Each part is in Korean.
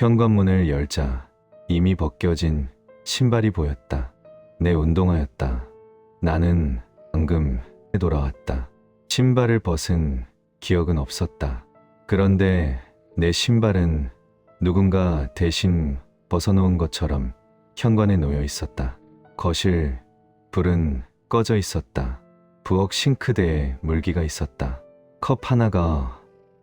현관문을 열자 이미 벗겨진 신발이 보였다. 내 운동화였다. 나는 방금 돌아왔다. 신발을 벗은 기억은 없었다. 그런데 내 신발은 누군가 대신 벗어놓은 것처럼 현관에 놓여 있었다. 거실 불은 꺼져 있었다. 부엌 싱크대에 물기가 있었다. 컵 하나가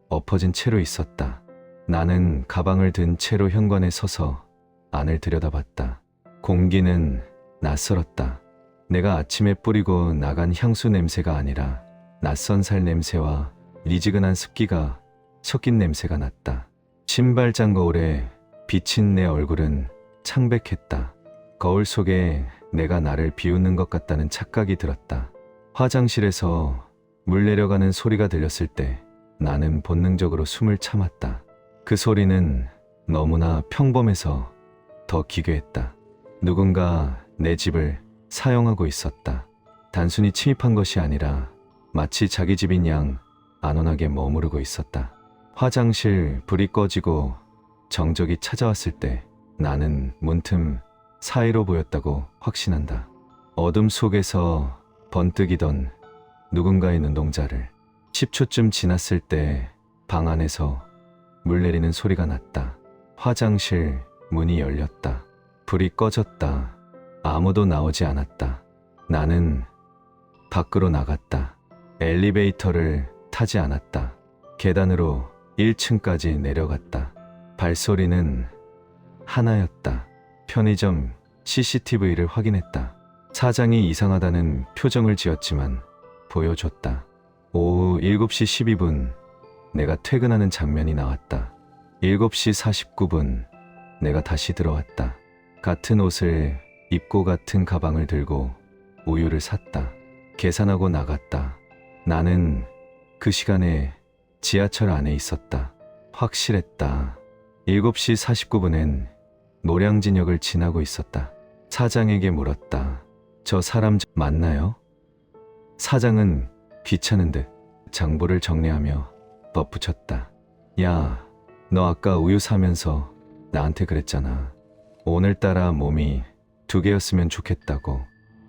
엎어진 채로 있었다. 나는 가방을 든 채로 현관에 서서 안을 들여다봤다. 공기는 낯설었다. 내가 아침에 뿌리고 나간 향수 냄새가 아니라 낯선 살 냄새와 미지근한 습기가 섞인 냄새가 났다. 신발 잔 거울에 비친 내 얼굴은 창백했다. 거울 속에 내가 나를 비웃는 것 같다는 착각이 들었다. 화장실에서 물 내려가는 소리가 들렸을 때 나는 본능적으로 숨을 참았다. 그 소리는 너무나 평범해서 더 기괴했다. 누군가 내 집을 사용하고 있었다. 단순히 침입한 것이 아니라 마치 자기 집인 양 안온하게 머무르고 있었다. 화장실 불이 꺼지고 정적이 찾아왔을 때 나는 문틈 사이로 보였다고 확신한다. 어둠 속에서 번뜩이던 누군가의 눈동자를 10초쯤 지났을 때 방 안에서 물 내리는 소리가 났다. 화장실 문이 열렸다. 불이 꺼졌다. 아무도 나오지 않았다. 나는 밖으로 나갔다. 엘리베이터를 타지 않았다. 계단으로 1층까지 내려갔다. 발소리는 하나였다. 편의점 CCTV를 확인했다. 사장이 이상하다는 표정을 지었지만 보여줬다. 오후 7시 12분 내가 퇴근하는 장면이 나왔다. 7시 49분 내가 다시 들어왔다. 같은 옷을 입고 같은 가방을 들고 우유를 샀다. 계산하고 나갔다. 나는 그 시간에 지하철 안에 있었다. 확실했다. 7시 49분엔 노량진역을 지나고 있었다. 사장에게 물었다. 저 사람 맞나요? 사장은 귀찮은 듯 장부를 정리하며 덧붙였다. 야, 너 아까 우유 사면서 나한테 그랬잖아. 오늘따라 몸이 두 개였으면 좋겠다고.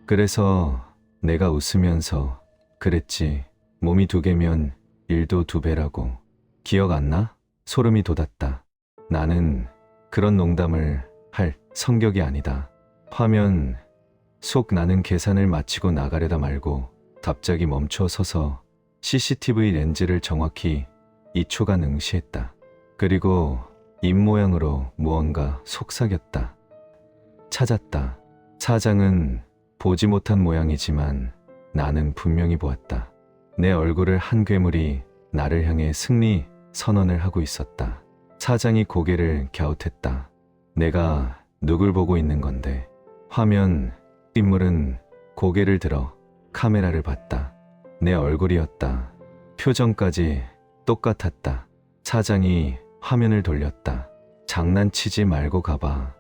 그래서 내가 웃으면서 그랬지. 몸이 두 개면 일도 두 배라고. 기억 안 나? 소름이 돋았다. 나는 그런 농담을 할 성격이 아니다. 화면 속 나는 계산을 마치고 나가려다 말고 갑자기 멈춰 서서 CCTV 렌즈를 정확히 2초간 응시했다. 그리고 입모양으로 무언가 속삭였다. 찾았다. 사장은 보지 못한 모양이지만 나는 분명히 보았다. 내 얼굴을 한 괴물이 나를 향해 승리 선언을 하고 있었다. 사장이 고개를 갸웃했다. 내가 누굴 보고 있는 건데. 화면 인물은 고개를 들어 카메라를 봤다. 내 얼굴이었다. 표정까지 똑같았다. 사장이 화면을 돌렸다. 장난치지 말고 가봐.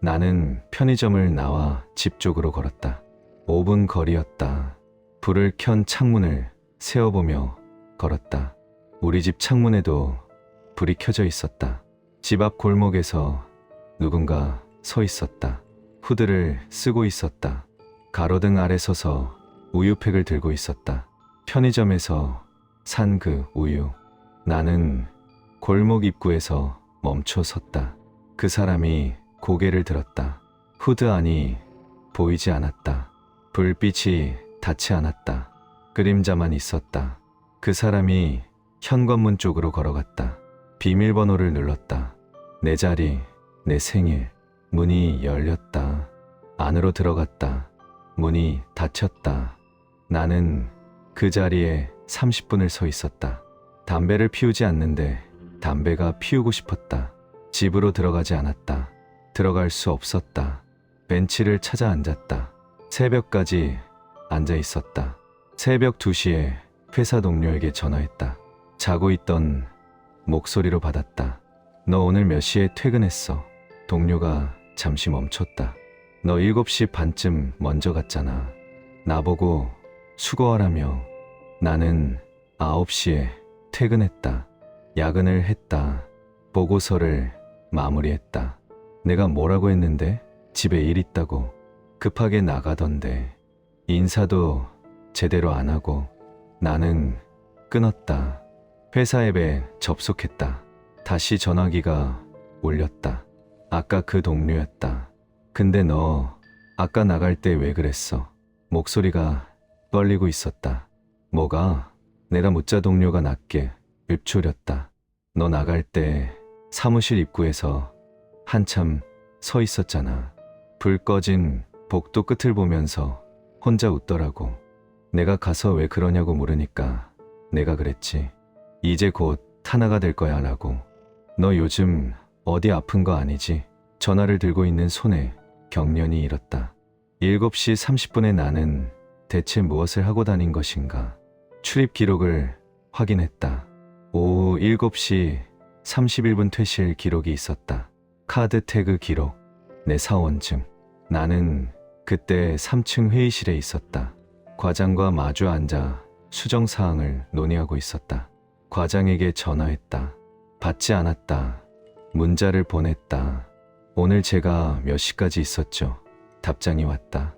나는 편의점을 나와 집 쪽으로 걸었다. 5분 거리였다. 불을 켠 창문을 세어보며 걸었다. 우리 집 창문에도 불이 켜져 있었다. 집 앞 골목에서 누군가 서 있었다. 후드를 쓰고 있었다. 가로등 아래 서서 우유팩을 들고 있었다. 편의점에서 산 그 우유. 나는 골목 입구에서 멈춰 섰다. 그 사람이 고개를 들었다. 후드 안이 보이지 않았다. 불빛이 닿지 않았다. 그림자만 있었다. 그 사람이 현관문 쪽으로 걸어갔다. 비밀번호를 눌렀다. 내 자리, 내 생일. 문이 열렸다. 안으로 들어갔다. 문이 닫혔다. 나는 그 자리에 30분을 서 있었다. 담배를 피우지 않는데 담배가 피우고 싶었다. 집으로 들어가지 않았다. 들어갈 수 없었다. 벤치를 찾아 앉았다. 새벽까지 앉아 있었다. 새벽 2시에 회사 동료에게 전화했다. 자고 있던 목소리로 받았다. 너 오늘 몇 시에 퇴근했어? 동료가 잠시 멈췄다. 너 7시 반쯤 먼저 갔잖아. 나보고 수고하라며 나는 9시에 퇴근했다. 야근을 했다. 보고서를 마무리했다. 내가 뭐라고 했는데? 집에 일 있다고 급하게 나가던데 인사도 제대로 안 하고 나는 끊었다. 회사 앱에 접속했다. 다시 전화기가 울렸다. 아까 그 동료였다. 근데 너 아까 나갈 때 왜 그랬어? 목소리가 떨리고 있었다. 뭐가? 내가 문자 동료가 낮게 읊조렸다. 너 나갈 때 사무실 입구에서 한참 서 있었잖아. 불 꺼진 복도 끝을 보면서 혼자 웃더라고. 내가 가서 왜 그러냐고 물으니까 내가 그랬지. 이제 곧 하나가 될 거야 라고. 너 요즘 어디 아픈 거 아니지? 전화를 들고 있는 손에 경련이 일었다. 7시 30분에 나는 대체 무엇을 하고 다닌 것인가? 출입 기록을 확인했다. 오후 7시 31분 퇴실 기록이 있었다. 카드 태그 기록, 내 사원증. 나는 그때 3층 회의실에 있었다. 과장과 마주 앉아 수정 사항을 논의하고 있었다. 과장에게 전화했다. 받지 않았다. 문자를 보냈다. 오늘 제가 몇 시까지 있었죠? 답장이 왔다.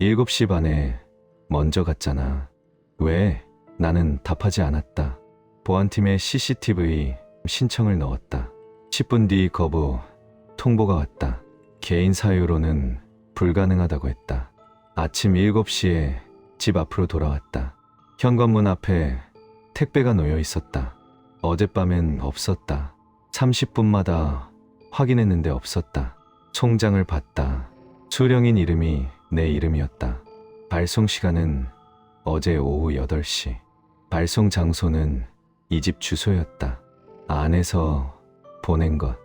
7시 반에 먼저 갔잖아. 왜? 나는 답하지 않았다. 보안팀에 CCTV 신청을 넣었다. 10분 뒤 거부 통보가 왔다. 개인 사유로는 불가능하다고 했다. 아침 7시에 집 앞으로 돌아왔다. 현관문 앞에 택배가 놓여 있었다. 어젯밤엔 없었다. 30분마다 확인했는데 없었다. 총장을 봤다. 수령인 이름이 내 이름이었다. 발송 시간은 어제 오후 8시. 발송 장소는 이 집 주소였다. 안에서 보낸 것.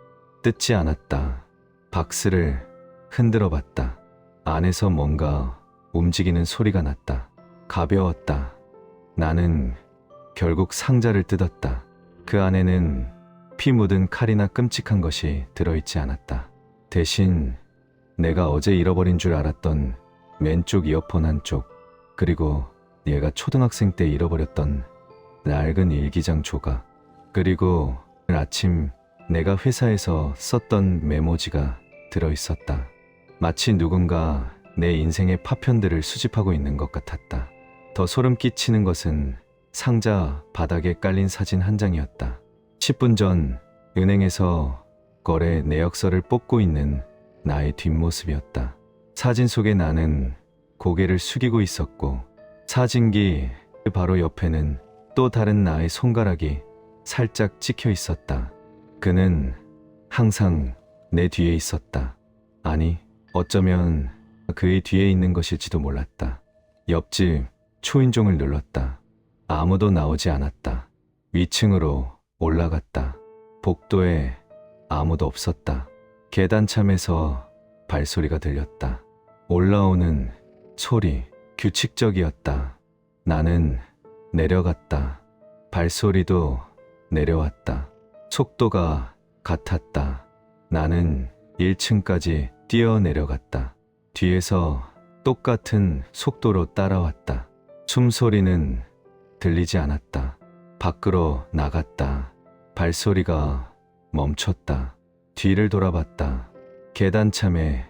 뜯지 않았다. 박스를 흔들어 봤다. 안에서 뭔가 움직이는 소리가 났다. 가벼웠다. 나는 결국 상자를 뜯었다. 그 안에는 피 묻은 칼이나 끔찍한 것이 들어있지 않았다. 대신 내가 어제 잃어버린 줄 알았던 왼쪽 이어폰 한쪽, 그리고 얘가 초등학생 때 잃어버렸던 낡은 일기장 조각, 그리고 아침 내가 회사에서 썼던 메모지가 들어있었다. 마치 누군가 내 인생의 파편들을 수집하고 있는 것 같았다. 더 소름 끼치는 것은 상자 바닥에 깔린 사진 한 장이었다. 10분 전 은행에서 거래 내역서를 뽑고 있는 나의 뒷모습이었다. 사진 속에 나는 고개를 숙이고 있었고 사진기 바로 옆에는 또 다른 나의 손가락이 살짝 찍혀 있었다. 그는 항상 내 뒤에 있었다. 아니, 어쩌면 그의 뒤에 있는 것일지도 몰랐다. 옆집 초인종을 눌렀다. 아무도 나오지 않았다. 위층으로 올라갔다. 복도에 아무도 없었다. 계단참에서 발소리가 들렸다. 올라오는 소리, 규칙적이었다. 나는 내려갔다. 발소리도 내려왔다. 속도가 같았다. 나는 1층까지 뛰어 내려갔다. 뒤에서 똑같은 속도로 따라왔다. 숨소리는 들리지 않았다. 밖으로 나갔다. 발소리가 멈췄다. 뒤를 돌아봤다. 계단참에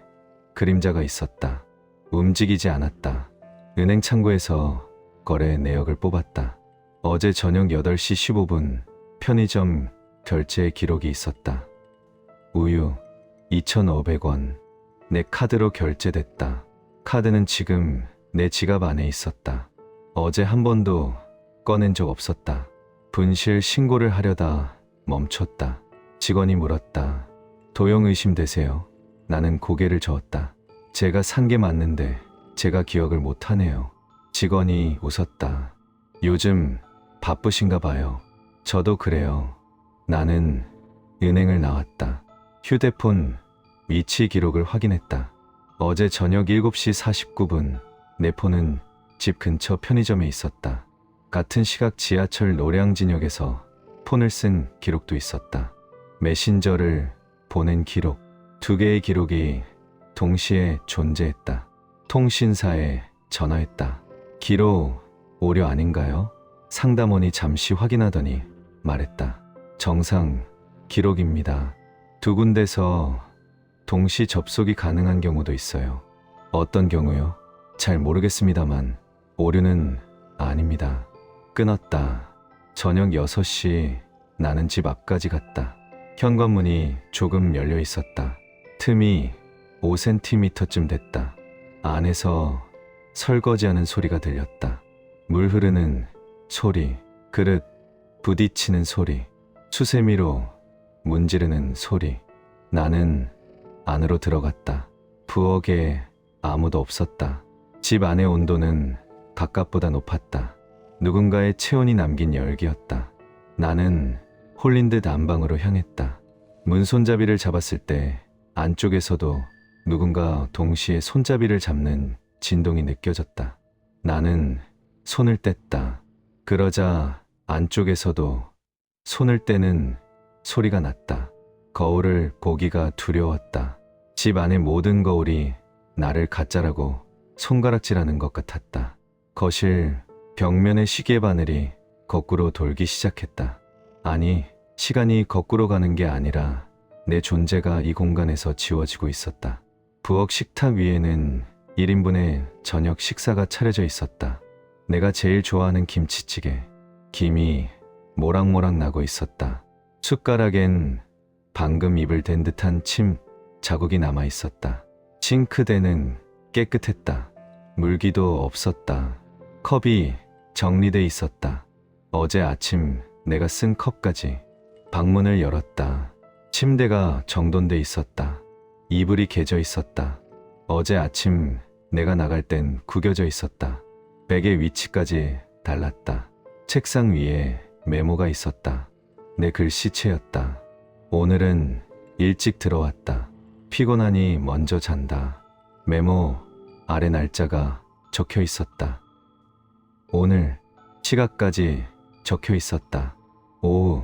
그림자가 있었다. 움직이지 않았다. 은행 창구에서 거래 내역을 뽑았다. 어제 저녁 8시 15분 편의점 결제 기록이 있었다. 우유 2,500원. 내 카드로 결제됐다. 카드는 지금 내 지갑 안에 있었다. 어제 한 번도 꺼낸 적 없었다. 분실 신고를 하려다 멈췄다. 직원이 물었다. 도용 의심되세요? 나는 고개를 저었다. 제가 산 게 맞는데 제가 기억을 못하네요. 직원이 웃었다. 요즘 바쁘신가 봐요. 저도 그래요. 나는 은행을 나왔다. 휴대폰 위치 기록을 확인했다. 어제 저녁 7시 49분 내 폰은 집 근처 편의점에 있었다. 같은 시각 지하철 노량진역에서 폰을 쓴 기록도 있었다. 메신저를 보낸 기록. 두 개의 기록이 동시에 존재했다. 통신사에 전화했다. 기록 오류 아닌가요? 상담원이 잠시 확인하더니 말했다. 정상 기록입니다. 두 군데서 동시 접속이 가능한 경우도 있어요. 어떤 경우요? 잘 모르겠습니다만 오류는 아닙니다. 끊었다. 저녁 6시 나는 집 앞까지 갔다. 현관문이 조금 열려 있었다. 틈이 5cm쯤 됐다. 안에서 설거지하는 소리가 들렸다. 물 흐르는 소리, 그릇 부딪히는 소리, 수세미로 문지르는 소리. 나는 안으로 들어갔다. 부엌에 아무도 없었다. 집 안의 온도는 바깥보다 높았다. 누군가의 체온이 남긴 열기였다. 나는 홀린 듯 안방으로 향했다. 문 손잡이를 잡았을 때 안쪽에서도 누군가 동시에 손잡이를 잡는 진동이 느껴졌다. 나는 손을 뗐다. 그러자 안쪽에서도 손을 떼는 소리가 났다. 거울을 보기가 두려웠다. 집 안의 모든 거울이 나를 가짜라고 손가락질하는 것 같았다. 거실 벽면의 시계 바늘이 거꾸로 돌기 시작했다. 아니, 시간이 거꾸로 가는 게 아니라 내 존재가 이 공간에서 지워지고 있었다. 부엌 식탁 위에는 1인분의 저녁 식사가 차려져 있었다. 내가 제일 좋아하는 김치찌개. 김이 모락모락 나고 있었다. 숟가락엔 방금 입을 댄 듯한 침 자국이 남아 있었다. 싱크대는 깨끗했다. 물기도 없었다. 컵이 정리돼 있었다. 어제 아침 내가 쓴 컵까지 방문을 열었다. 침대가 정돈돼 있었다. 이불이 개져 있었다. 어제 아침 내가 나갈 땐 구겨져 있었다. 백의 위치까지 달랐다. 책상 위에 메모가 있었다. 내 글씨체였다. 오늘은 일찍 들어왔다. 피곤하니 먼저 잔다. 메모 아래 날짜가 적혀 있었다. 오늘 시각까지 적혀 있었다. 오후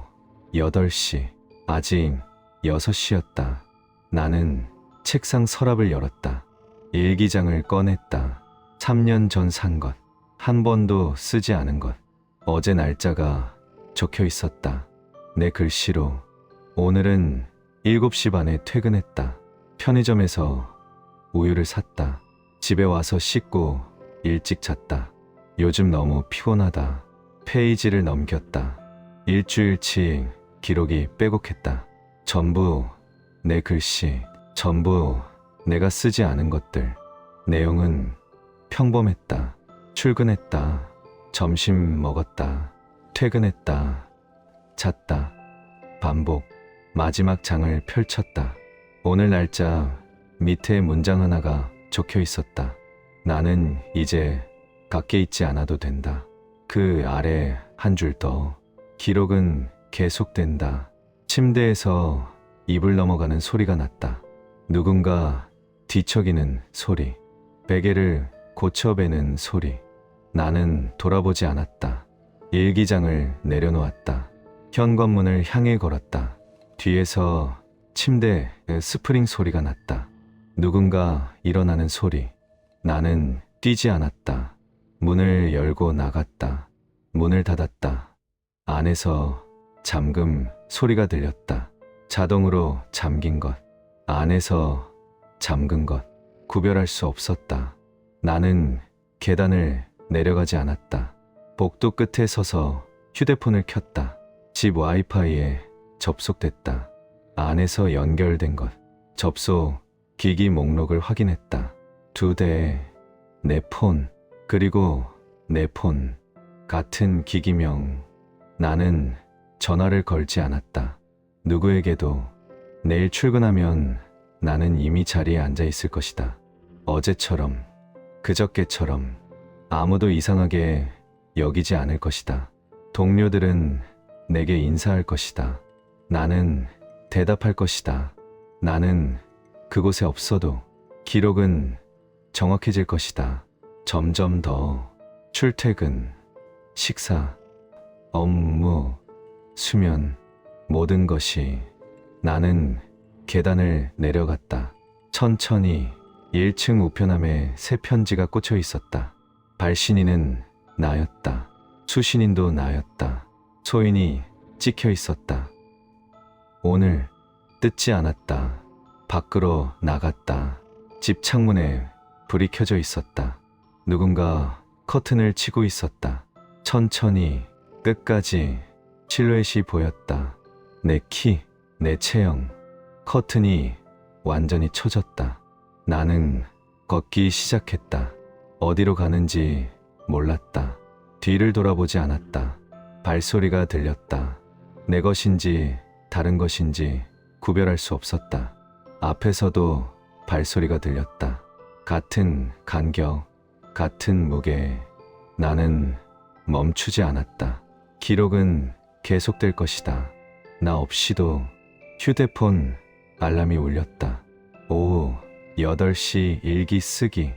8시. 아직 6시였다. 나는 책상 서랍을 열었다. 일기장을 꺼냈다. 3년 전 산 것. 한 번도 쓰지 않은 것. 어제 날짜가 적혀 있었다. 내 글씨로. 오늘은 7시 반에 퇴근했다. 편의점에서 우유를 샀다. 집에 와서 씻고 일찍 잤다. 요즘 너무 피곤하다. 페이지를 넘겼다. 일주일치 기록이 빼곡했다. 전부 내 글씨, 전부 내가 쓰지 않은 것들. 내용은 평범했다. 출근했다. 점심 먹었다. 퇴근했다. 잤다. 반복. 마지막 장을 펼쳤다. 오늘 날짜 밑에 문장 하나가 적혀 있었다. 나는 이제 밖에 있지 않아도 된다. 그 아래 한 줄 더. 기록은 계속된다. 침대에서 이불 넘어가는 소리가 났다. 누군가 뒤척이는 소리. 베개를 고쳐베는 소리. 나는 돌아보지 않았다. 일기장을 내려놓았다. 현관문을 향해 걸었다. 뒤에서 침대 스프링 소리가 났다. 누군가 일어나는 소리. 나는 뛰지 않았다. 문을 열고 나갔다. 문을 닫았다. 안에서 잠금 소리가 들렸다. 자동으로 잠긴 것. 안에서 잠근 것. 구별할 수 없었다. 나는 계단을 내려가지 않았다. 복도 끝에 서서 휴대폰을 켰다. 집 와이파이에 접속됐다. 안에서 연결된 것. 접속 기기 목록을 확인했다. 두 대, 내 폰, 그리고 내 폰, 같은 기기명. 나는 전화를 걸지 않았다. 누구에게도 내일 출근하면 나는 이미 자리에 앉아 있을 것이다. 어제처럼, 그저께처럼 아무도 이상하게 여기지 않을 것이다. 동료들은 내게 인사할 것이다. 나는 대답할 것이다. 나는 그곳에 없어도 기록은 정확해질 것이다. 점점 더 출퇴근, 식사, 업무, 수면, 모든 것이 나는 계단을 내려갔다. 천천히 1층 우편함에 새 편지가 꽂혀 있었다. 발신인은 나였다. 수신인도 나였다. 소인이 찍혀 있었다. 오늘 뜯지 않았다. 밖으로 나갔다. 집 창문에 불이 켜져 있었다. 누군가 커튼을 치고 있었다. 천천히 끝까지 실루엣이 보였다. 내 키, 내 체형, 커튼이 완전히 쳐졌다. 나는 걷기 시작했다. 어디로 가는지 몰랐다. 뒤를 돌아보지 않았다. 발소리가 들렸다. 내 것인지 다른 것인지 구별할 수 없었다. 앞에서도 발소리가 들렸다. 같은 간격, 같은 무게. 나는 멈추지 않았다. 기록은 계속될 것이다. 나 없이도 휴대폰 알람이 울렸다. 오후 8시 일기 쓰기.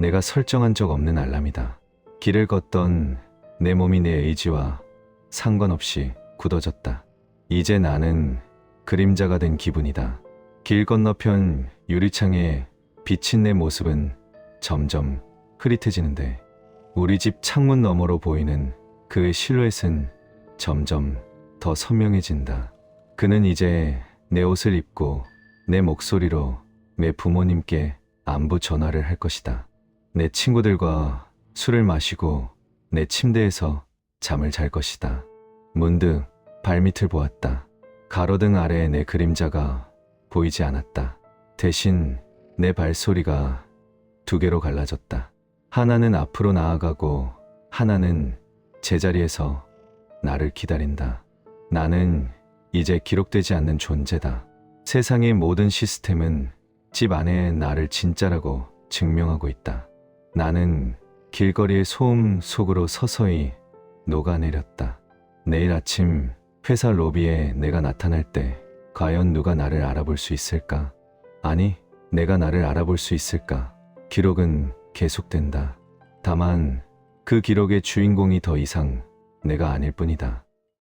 내가 설정한 적 없는 알람이다. 길을 걷던 내 몸이 내 의지와 상관없이 굳어졌다. 이제 나는 그림자가 된 기분이다. 길 건너편 유리창에 비친 내 모습은 점점 흐릿해지는데 우리 집 창문 너머로 보이는 그의 실루엣은 점점 더 선명해진다. 그는 이제 내 옷을 입고 내 목소리로 내 부모님께 안부 전화를 할 것이다. 내 친구들과 술을 마시고 내 침대에서 잠을 잘 것이다. 문득 발밑을 보았다. 가로등 아래에 내 그림자가 보이지 않았다. 대신 내 발소리가 두 개로 갈라졌다. 하나는 앞으로 나아가고 하나는 제자리에서 나를 기다린다. 나는 이제 기록되지 않는 존재다. 세상의 모든 시스템은 집 안에 나를 진짜라고 증명하고 있다. 나는 길거리의 소음 속으로 서서히 녹아내렸다. 내일 아침 회사 로비에 내가 나타날 때 과연 누가 나를 알아볼 수 있을까? 아니, 내가 나를 알아볼 수 있을까? 기록은 계속된다. 다만 그 기록의 주인공이 더 이상 내가 아닐 뿐이다.